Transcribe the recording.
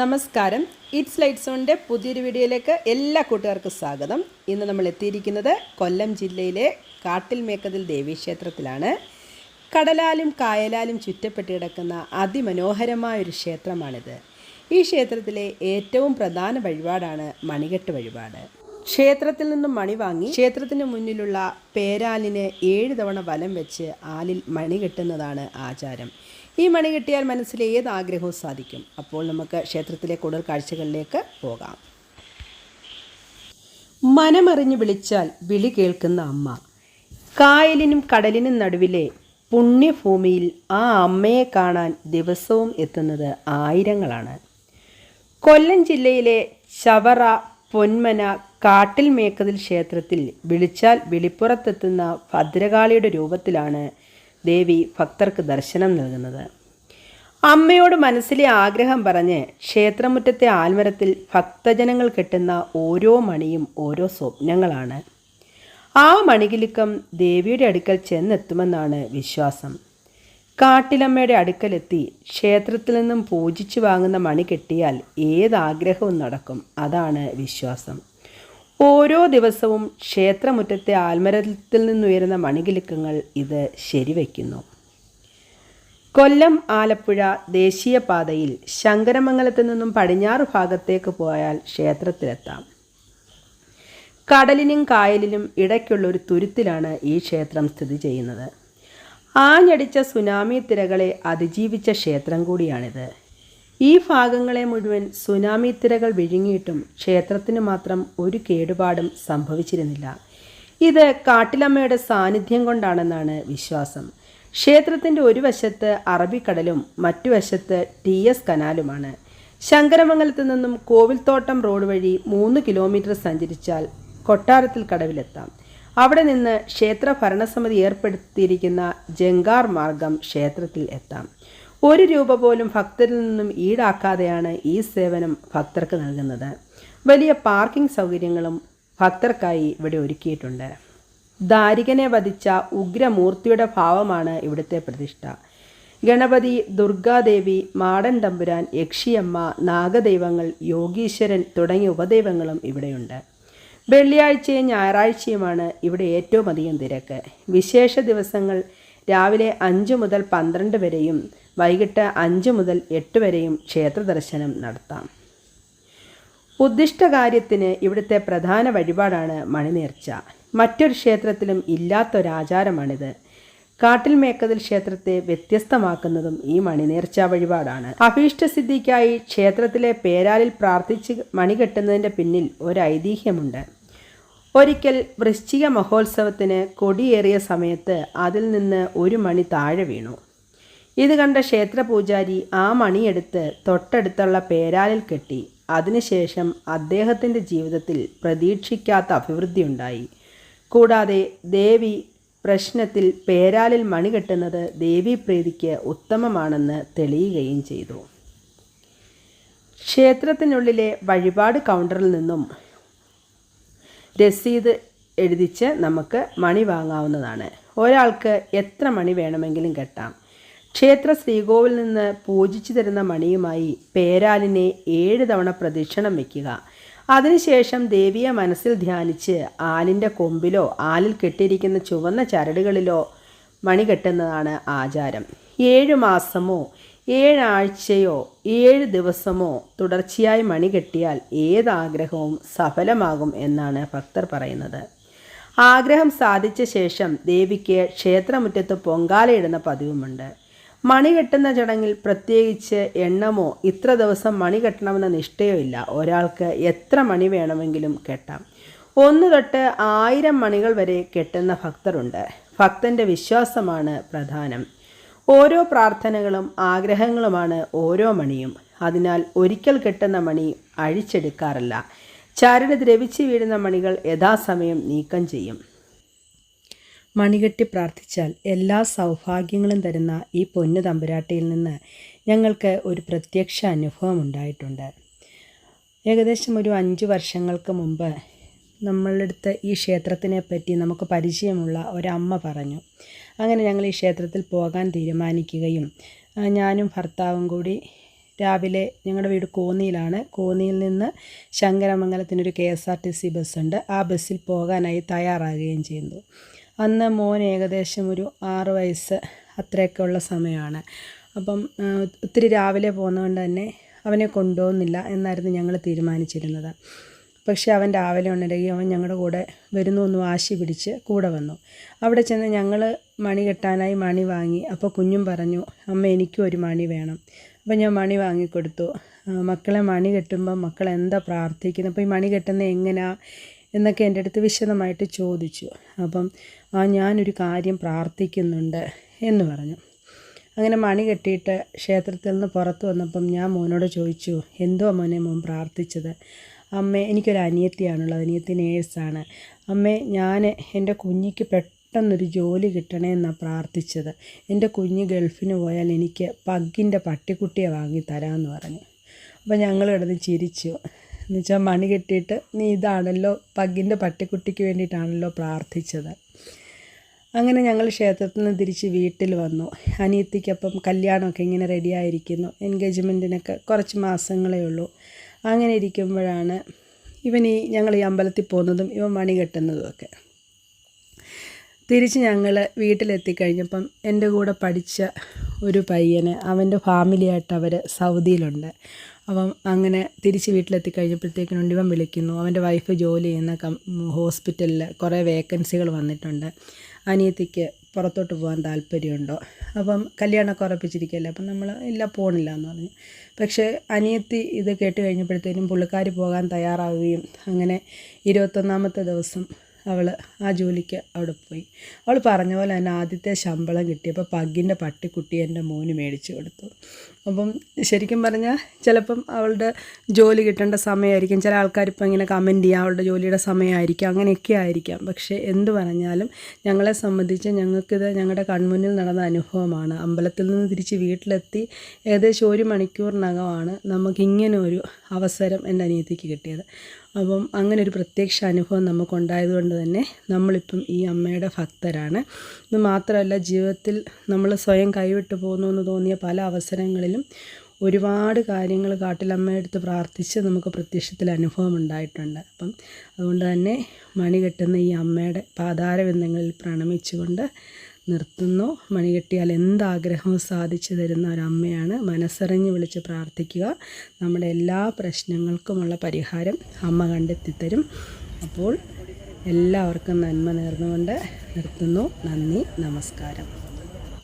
നമസ്കാരം. It's light സോണിന്റെ പുതിയൊരു വീഡിയോയിലേക്ക് എല്ലാ കൂട്ടുകാർക്കും സ്വാഗതം. ഇന്ന് നമ്മൾ എത്തിയിരിക്കുന്നത് കൊല്ലം ജില്ലയിലെ കാട്ടിൽ മേക്കതിൽ ദേവീക്ഷേത്രത്തിലാണ്. കടലാലും കായലാലും ചുറ്റപ്പെട്ട് കിടക്കുന്ന അതിമനോഹരമായ ഒരു ക്ഷേത്രമാണിത്. ഈ ക്ഷേത്രത്തിലെ ഏറ്റവും പ്രധാന വഴിപാടാണ് മണികെട്ട് വഴിപാട്. ക്ഷേത്രത്തിൽ നിന്നും മണി വാങ്ങി ക്ഷേത്രത്തിന് മുന്നിലുള്ള പേരാലിന് ഏഴ് തവണ വലം വെച്ച് ആലിൽ മണി കെട്ടുന്നതാണ് ആചാരം. ഈ മണി കിട്ടിയാൽ മനസ്സിലെ ഏത് ആഗ്രഹവും സാധിക്കും. അപ്പോൾ നമുക്ക് ക്ഷേത്രത്തിലെ കൂടുതൽ കാഴ്ചകളിലേക്ക് പോകാം. മനമറിഞ്ഞു വിളിച്ചാൽ വിളി കേൾക്കുന്ന അമ്മ. കായലിനും കടലിനും നടുവിലെ പുണ്യഭൂമിയിൽ ആ അമ്മയെ കാണാൻ ദിവസവും എത്തുന്നത് ആയിരങ്ങളാണ്. കൊല്ലം ജില്ലയിലെ ചവറ പൊന്മന കാട്ടിൽ മേക്കതിൽ ക്ഷേത്രത്തിൽ വിളിച്ചാൽ വിളിപ്പുറത്തെത്തുന്ന ഭദ്രകാളിയുടെ രൂപത്തിലാണ് ദേവി ഭക്തർക്ക് ദർശനം നൽകുന്നത്. അമ്മയോട് മനസ്സിലെ ആഗ്രഹം പറഞ്ഞ് ക്ഷേത്രമുറ്റത്തെ ആൽമരത്തിൽ ഭക്തജനങ്ങൾ കെട്ടുന്ന ഓരോ മണിയും ഓരോ സ്വപ്നങ്ങളാണ്. ആ മണികിലുക്കം ദേവിയുടെ അടുക്കൽ ചെന്നെത്തുമെന്നാണ് വിശ്വാസം. കാട്ടിലമ്മയുടെ അടുക്കലെത്തി ക്ഷേത്രത്തിൽ നിന്നും പൂജിച്ചു വാങ്ങുന്ന മണി കെട്ടിയാൽ ഏതാഗ്രഹവും നടക്കും അതാണ് വിശ്വാസം. ഓരോ ദിവസവും ക്ഷേത്രമുറ്റത്തെ ആൽമരത്തിൽ നിന്നുയരുന്ന മണികിലുക്കങ്ങൾ ഇത് ശരിവയ്ക്കുന്നു. കൊല്ലം ആലപ്പുഴ ദേശീയപാതയിൽ ശങ്കരമംഗലത്ത് നിന്നും പടിഞ്ഞാറ് ഭാഗത്തേക്ക് പോയാൽ ക്ഷേത്രത്തിലെത്താം. കടലിനും കായലിനും ഇടയ്ക്കുള്ള ഒരു തുരുത്തിലാണ് ഈ ക്ഷേത്രം സ്ഥിതി ചെയ്യുന്നത്. ആഞ്ഞടിച്ച സുനാമി തിരകളെ അതിജീവിച്ച ക്ഷേത്രം കൂടിയാണിത്. ഈ ഭാഗങ്ങളെ മുഴുവൻ സുനാമി തിരകൾ വിഴുങ്ങിയിട്ടും ക്ഷേത്രത്തിന് മാത്രം ഒരു കേടുപാടും സംഭവിച്ചിരുന്നില്ല. ഇത് കാട്ടിലമ്മയുടെ സാന്നിധ്യം കൊണ്ടാണെന്നാണ് വിശ്വാസം. ക്ഷേത്രത്തിന്റെ ഒരു വശത്ത് അറബിക്കടലും മറ്റു വശത്ത് ടി എസ് കനാലുമാണ്. ശങ്കരമംഗലത്ത് നിന്നും കോവിൽത്തോട്ടം റോഡ് വഴി മൂന്ന് കിലോമീറ്റർ സഞ്ചരിച്ചാൽ കൊട്ടാരത്തിൽ കടവിലെത്താം. അവിടെ നിന്ന് ക്ഷേത്ര ഭരണസമിതി ഏർപ്പെടുത്തിയിരിക്കുന്ന ജങ്കാർ മാർഗം ക്ഷേത്രത്തിൽ എത്താം. ഒരു രൂപ പോലും ഭക്തരിൽ നിന്നും ഈടാക്കാതെയാണ് ഈ സേവനം ഭക്തർക്ക് നൽകുന്നത്. വലിയ പാർക്കിംഗ് സൗകര്യങ്ങളും ഭക്തർക്കായി ഇവിടെ ഒരുക്കിയിട്ടുണ്ട്. ദാരികനെ വധിച്ച ഉഗ്രമൂർത്തിയുടെ ഭാവമാണ് ഇവിടുത്തെ പ്രതിഷ്ഠ. ഗണപതി ദുർഗാദേവി മാടൻ തമ്പുരാൻ യക്ഷിയമ്മ നാഗദൈവങ്ങൾ യോഗീശ്വരൻ തുടങ്ങിയ ഉപദൈവങ്ങളും ഇവിടെയുണ്ട്. വെള്ളിയാഴ്ചയും ഞായറാഴ്ചയുമാണ് ഇവിടെ ഏറ്റവും അധികം തിരക്ക്. വിശേഷ ദിവസങ്ങൾ രാവിലെ അഞ്ച് മുതൽ പന്ത്രണ്ട് വരെയും വൈകിട്ട് അഞ്ച് മുതൽ എട്ട് വരെയും ക്ഷേത്ര ദർശനം നടത്താം. ഉദ്ദിഷ്ടകാര്യത്തിന് ഇവിടുത്തെ പ്രധാന വഴിപാടാണ് മണിനേർച്ച. മറ്റൊരു ക്ഷേത്രത്തിലും ഇല്ലാത്തൊരാചാരമാണിത്. കാട്ടിൽ മേക്കതിൽ ക്ഷേത്രത്തെ വ്യത്യസ്തമാക്കുന്നതും ഈ മണിനേർച്ച വഴിപാടാണ്. അഭീഷ്ടസിദ്ധിക്കായി ക്ഷേത്രത്തിലെ പേരാലിൽ പ്രാർത്ഥിച്ച് മണി കെട്ടുന്നതിന്റെ പിന്നിൽ ഒരു ഐതിഹ്യമുണ്ട്. ഒരിക്കൽ വൃശ്ചിക മഹോത്സവത്തിന് കൊടിയേറിയ സമയത്ത് അതിൽ നിന്ന് ഒരു മണി താഴെ വീണു. ഇത് കണ്ട ക്ഷേത്രപൂജാരി ആ മണിയെടുത്ത് തൊട്ടടുത്തുള്ള പേരാലിൽ കെട്ടി. അതിനുശേഷം അദ്ദേഹത്തിന്റെ ജീവിതത്തിൽ പ്രതീക്ഷിക്കാത്ത അഭിവൃദ്ധിയുണ്ടായി. കൂടാതെ ദേവി പ്രശ്നത്തിൽ പേരാലിൽ മണി കെട്ടുന്നത് ദേവീപ്രീതിക്ക് ഉത്തമമാണെന്ന് തെളിയുകയും ചെയ്തു. ക്ഷേത്രത്തിനുള്ളിലെ വഴിപാട് കൗണ്ടറിൽ നിന്നും രസീത് എഴുതിച്ച് നമുക്ക് മണി വാങ്ങാവുന്നതാണ്. ഒരാൾക്ക് എത്ര മണി വേണമെങ്കിലും കെട്ടാം. ക്ഷേത്ര ശ്രീകോവിൽ നിന്ന് പൂജിച്ചു തരുന്ന മണിയുമായി പേരാലിനെ ഏഴ് തവണ പ്രദക്ഷിണം വയ്ക്കുക അതിനുശേഷം ദേവിയെ മനസ്സിൽ ധ്യാനിച്ച് ആലിന്റെ കൊമ്പിലോ ആലിൽ കെട്ടിയിരിക്കുന്ന ചുവന്ന ചരടുകളിലോ മണി കെട്ടുന്നതാണ് ആചാരം. ഏഴ് മാസമോ ഏഴാഴ്ചയോ ഏഴ് ദിവസമോ തുടർച്ചയായി മണി കെട്ടിയാൽ ഏതാഗ്രഹവും സഫലമാകും എന്നാണ് ഭക്തർ പറയുന്നത്. ആഗ്രഹം സാധിച്ച ശേഷം ദേവിക്ക് ക്ഷേത്രമുറ്റത്ത് പൊങ്കാലയിടുന്ന പതിവുമുണ്ട്. മണി കെട്ടുന്ന ചടങ്ങിൽ പ്രത്യേകിച്ച് എണ്ണമോ ഇത്ര ദിവസം മണി കെട്ടണമെന്ന നിഷ്ഠയോ ഇല്ല. ഒരാൾക്ക് എത്ര മണി വേണമെങ്കിലും കെട്ടാം. ഒന്ന് തൊട്ട് ആയിരം മണികൾ വരെ കെട്ടുന്ന ഭക്തരുണ്ട്. ഭക്തന്റെ വിശ്വാസമാണ് പ്രധാനം. ഓരോ പ്രാർത്ഥനകളും ആഗ്രഹങ്ങളുമാണ് ഓരോ മണിയും. അതിനാൽ ഒരിക്കൽ കെട്ടുന്ന മണി അഴിച്ചെടുക്കാറില്ല. ചരട് ദ്രവിച്ച് വീഴുന്ന മണികൾ യഥാസമയം നീക്കം ചെയ്യും. മണികെട്ടി പ്രാർത്ഥിച്ചാൽ എല്ലാ സൗഭാഗ്യങ്ങളും തരുന്ന ഈ പൊന്നു തമ്പുരാട്ടിയിൽ നിന്ന് ഞങ്ങൾക്ക് ഒരു പ്രത്യക്ഷ അനുഭവം ഉണ്ടായിട്ടുണ്ട്. ഏകദേശം ഒരു അഞ്ച് വർഷങ്ങൾക്ക് മുമ്പ് നമ്മളടുത്ത് ഈ ക്ഷേത്രത്തിനെ പറ്റി നമുക്ക് പരിചയമുള്ള ഒരമ്മ പറഞ്ഞു. അങ്ങനെ ഞങ്ങൾ ഈ ക്ഷേത്രത്തിൽ പോകാൻ തീരുമാനിക്കുകയും ഞാനും ഭർത്താവും കൂടി രാവിലെ ഞങ്ങളുടെ വീട് കോന്നിയിലാണ്. കോന്നിയിൽ നിന്ന് ശങ്കരമംഗലത്തിനൊരു K S R T C ബസ്സുണ്ട്. ആ ബസ്സിൽ പോകാനായി തയ്യാറാകുകയും ചെയ്യുന്നു അന്ന് മോൻ ഏകദേശം ഒരു ആറ് വയസ്സ് അത്രയൊക്കെ ഉള്ള സമയമാണ്. അപ്പം ഒത്തിരി രാവിലെ പോകുന്നതുകൊണ്ട് തന്നെ അവനെ കൊണ്ടുപോകുന്നില്ല എന്നായിരുന്നു ഞങ്ങൾ തീരുമാനിച്ചിരുന്നത്. പക്ഷേ അവൻ രാവിലെ ഉണരുകയും അവൻ ഞങ്ങളുടെ കൂടെ വരുന്നു എന്ന് വാശി പിടിച്ച് കൂടെ വന്നു. അവിടെ ചെന്ന് ഞങ്ങൾ മണി കെട്ടാനായി മണി വാങ്ങി. അപ്പോൾ കുഞ്ഞും പറഞ്ഞു അമ്മ എനിക്കും ഒരു മണി വേണം. അപ്പോൾ ഞാൻ മണി വാങ്ങിക്കൊടുത്തു. മക്കളെ മണി കെട്ടുമ്പോൾ മക്കൾ എന്താ പ്രാർത്ഥിക്കുന്നത് അപ്പോൾ ഈ മണി കെട്ടുന്നത് എങ്ങനെയാണ് എന്നൊക്കെ എന്റെ അടുത്ത് വിശദമായിട്ട് ചോദിച്ചു. അപ്പം ആ ഞാനൊരു കാര്യം പ്രാർത്ഥിക്കുന്നുണ്ട് എന്ന് പറഞ്ഞു. അങ്ങനെ മണി കെട്ടിയിട്ട് ക്ഷേത്രത്തിൽ നിന്ന് പുറത്ത് വന്നപ്പം ഞാൻ മോനോട് ചോദിച്ചു എന്തോ മോനെ മോൻ പ്രാർത്ഥിച്ചത്? അമ്മേ എനിക്കൊരു അനിയത്തിയാണുള്ളത് അനിയത്തി നേഴ്സാണ്. അമ്മേ ഞാൻ എന്റെ കുഞ്ഞിക്ക് പെട്ടെന്നൊരു ജോലി കിട്ടണേ എന്നാണ് പ്രാർത്ഥിച്ചത്. എന്റെ കുഞ്ഞ് ഗൾഫിന് പോയാൽ എനിക്ക് പഗ്ഗിന്റെ പട്ടിക്കുട്ടിയെ വാങ്ങി തരാമെന്ന് പറഞ്ഞു. അപ്പോൾ ഞങ്ങൾ കിടന്ന് ചിരിച്ചു. എന്നുവെച്ചാൽ മണി കെട്ടിയിട്ട് നീ ഇതാണല്ലോ പഗ്ഗിന്റെ പട്ടിക്കുട്ടിക്ക് വേണ്ടിയിട്ടാണല്ലോ പ്രാർത്ഥിച്ചത്. അങ്ങനെ ഞങ്ങൾ ക്ഷേത്രത്തിൽ നിന്ന് തിരിച്ച് വീട്ടിൽ വന്നു. അനിയത്തിക്കപ്പം കല്യാണമൊക്കെ ഇങ്ങനെ റെഡിയായിരിക്കുന്നു എൻഗേജ്മെന്റിനൊക്കെ കുറച്ച് മാസങ്ങളേ ഉള്ളൂ. അങ്ങനെ ഇരിക്കുമ്പോഴാണ് ഇവൻ ഈ ഞങ്ങൾ ഈ അമ്പലത്തിൽ പോകുന്നതും ഇവൻ മണി കെട്ടുന്നതും ഒക്കെ. തിരിച്ച് ഞങ്ങൾ വീട്ടിലെത്തിക്കഴിഞ്ഞപ്പം എന്റെ കൂടെ പഠിച്ച ഒരു പയ്യന് അവന്റെ ഫാമിലിയായിട്ട് അവർ സൗദിയിലുണ്ട്. അപ്പം അങ്ങനെ തിരിച്ച് വീട്ടിലെത്തിക്കഴിഞ്ഞപ്പോഴത്തേക്കിനും ഇവൻ വിളിക്കുന്നു. അവന്റെ വൈഫ് ജോലി ചെയ്യുന്ന കം ഹോസ്പിറ്റലിൽ കുറേ വേക്കൻസികൾ വന്നിട്ടുണ്ട്. അനിയത്തിക്ക് പുറത്തോട്ട് പോകാൻ താല്പര്യമുണ്ടോ? അപ്പം കല്യാണമൊക്കെ ഉറപ്പിച്ചിരിക്കുകയല്ലേ? അപ്പം നമ്മൾ ഇല്ല പോകണില്ല എന്ന് പറഞ്ഞു. പക്ഷേ അനിയത്തി ഇത് കേട്ട് കഴിഞ്ഞപ്പോഴത്തേനും പുള്ളിക്കാരി പോകാൻ തയ്യാറാവുകയും അങ്ങനെ ഇരുപത്തൊന്നാമത്തെ ദിവസം അവൾ ആ ജോലിക്ക് അവിടെ പോയി. അവൾ പറഞ്ഞ പോലെ തന്നെ ആദ്യത്തെ ശമ്പളം കിട്ടിയപ്പോൾ പഗ്ഗിന്റെ പട്ടിക്കുട്ടി എന്റെ മോന് മേടിച്ചു കൊടുത്തു. അപ്പം ശരിക്കും പറഞ്ഞാൽ ചിലപ്പം അവളുടെ ജോലി കിട്ടേണ്ട സമയമായിരിക്കും ചില ആൾക്കാർ ഇപ്പം ഇങ്ങനെ കമന്റ് ചെയ്യാം അവളുടെ ജോലിയുടെ സമയമായിരിക്കാം അങ്ങനെയൊക്കെ ആയിരിക്കാം. പക്ഷേ എന്ത് പറഞ്ഞാലും ഞങ്ങളെ സംബന്ധിച്ച് ഞങ്ങൾക്കിത് ഞങ്ങളുടെ കൺമുന്നിൽ നടന്ന അനുഭവമാണ്. അമ്പലത്തിൽ നിന്ന് തിരിച്ച് വീട്ടിലെത്തി ഏകദേശം ഒരു മണിക്കൂറിനകമാണ് നമുക്കിങ്ങനെ ഒരു അവസരം എന്റെ അനിയത്തിക്ക് കിട്ടിയത്. അപ്പം അങ്ങനെ ഒരു പ്രത്യക്ഷ അനുഭവം നമുക്കുണ്ടായത് കൊണ്ട് തന്നെ നമ്മളിപ്പം ഈ അമ്മയുടെ ഭക്തരാണ്. ഇത് മാത്രമല്ല ജീവിതത്തിൽ നമ്മൾ സ്വയം കൈവിട്ട് പോകുന്നു എന്ന് തോന്നിയ പല അവസരങ്ങളിലും ഒരുപാട് കാര്യങ്ങൾ കാട്ടിലമ്മയെടുത്ത് പ്രാർത്ഥിച്ച് നമുക്ക് പ്രത്യക്ഷത്തിൽ അനുഭവം ഉണ്ടായിട്ടുണ്ട്. അപ്പം അതുകൊണ്ട് തന്നെ മണി കെട്ടുന്ന ഈ അമ്മയുടെ പാതാരബന്ധങ്ങളിൽ പ്രണമിച്ചുകൊണ്ട് നിർത്തുന്നു. മണി കെട്ടിയാൽ എന്താഗ്രഹവും സാധിച്ചു തരുന്ന ഒരമ്മയാണ്. മനസ്സറിഞ്ഞ് വിളിച്ച് പ്രാർത്ഥിക്കുക. നമ്മുടെ എല്ലാ പ്രശ്നങ്ങൾക്കുമുള്ള പരിഹാരം അമ്മ കണ്ടെത്തിത്തരും. അപ്പോൾ എല്ലാവർക്കും നന്മ നേർന്നുകൊണ്ട് നിർത്തുന്നു. നന്ദി. നമസ്കാരം.